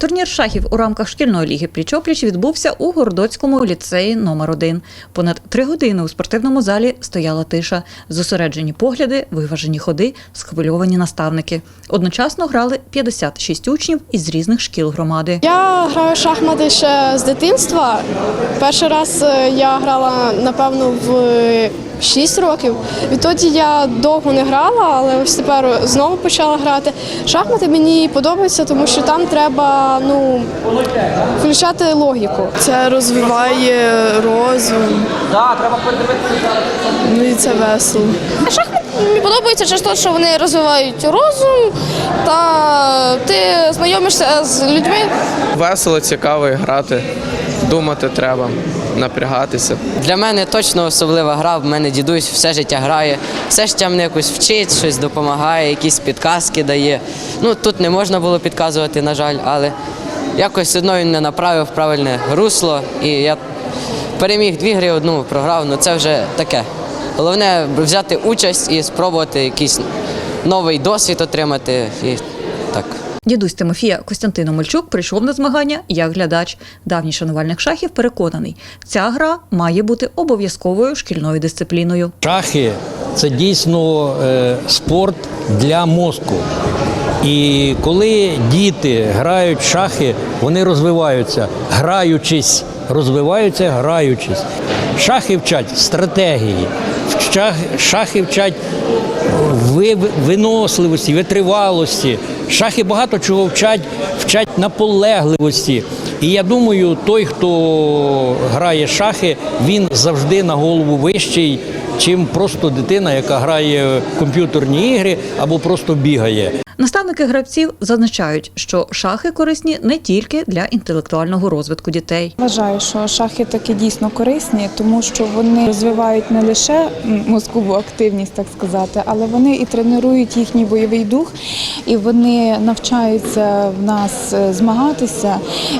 Турнір шахів у рамках шкільної ліги Пліч-опліч відбувся у Городоцькому ліцеї номер 1 Понад три години у спортивному залі стояла тиша, зосереджені погляди, виважені ходи, схвильовані наставники. Одночасно грали 56 учнів із різних шкіл громади. Я граю шахмати ще з дитинства. Перший раз е, я грала, напевно, в 6 років. Відтоді я довго не грала, але ось тепер знову почала грати. Шахмати мені подобаються, тому що там треба ну, включати логіку. Це розвиває розум. Ну і це весело. Мені подобається через те, що вони розвивають розум та ти знайомишся з людьми. Весело, цікаво грати, думати треба, напрягатися. Для мене точно особлива гра. В мене дідусь все життя грає, все життя мене якось вчить, щось допомагає, якісь підказки дає. Ну тут не можна було підказувати, на жаль, але якось одно він не направив правильне русло. І я переміг дві гри, одну програв. Ну це вже таке. Головне взяти участь і спробувати якийсь новий досвід отримати. І так. Дідусь Тимофія Костянтин Омельчук прийшов на змагання як глядач. Давній шанувальник шахів переконаний, ця гра має бути обов'язковою шкільною дисципліною. Шахи це дійсно е, спорт для мозку. І коли діти грають шахи, вони розвиваються, граючись, розвиваються, граючись. Шахи вчать стратегії, шахи вчать виносливості, витривалості. Шахи багато чого вчать, вчать наполегливості. І я думаю, той, хто грає шахи, він завжди на голову вищий, чим просто дитина, яка грає в комп'ютерні ігри або просто бігає. Наставники гравців зазначають, що шахи корисні не тільки для інтелектуального розвитку дітей. Вважаю, що шахи таки дійсно корисні, тому що вони розвивають не лише мозкову активність, так сказати, але вони і тренують їхній бойовий дух, і вони навчаються в нас е, змагатися.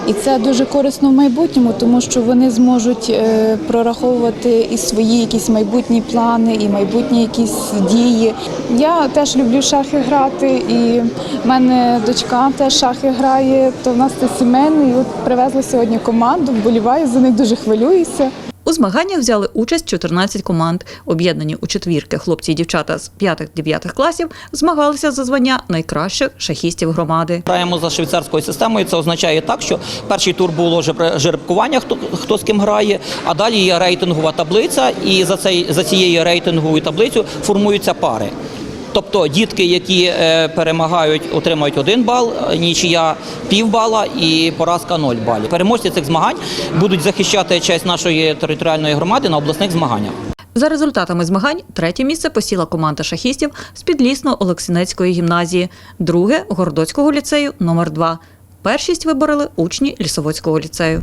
І це дуже корисно в майбутньому, тому що вони зможуть е, прораховувати і свої якісь майбутні плани, і майбутні якісь дії. Я теж люблю шахи грати, і в мене дочка теж шахи грає. То в нас це сімейний. І от привезли сьогодні команду, вболіваю за них, дуже хвилююся. У змаганнях взяли участь 14 команд. Об'єднані у четвірки хлопці і дівчата з 5-9 класів змагалися за звання найкращих шахістів громади. Граємо за швейцарською системою. Це означає так, що перший тур було жеребкування, хто хто з ким грає, а далі є рейтингова таблиця, і за цей за цією рейтинговою таблицею формуються пари. Тобто дітки, які е, перемагають, отримають один бал, нічия півбала і поразка 0 балів. Переможці цих змагань будуть захищати честь нашої територіальної громади на обласних змаганнях. За результатами змагань третє місце посіла команда шахістів з Підлісно-Олексінецької гімназії, друге Городоцького ліцею номер 2 Першість вибороли учні Лісоводського ліцею.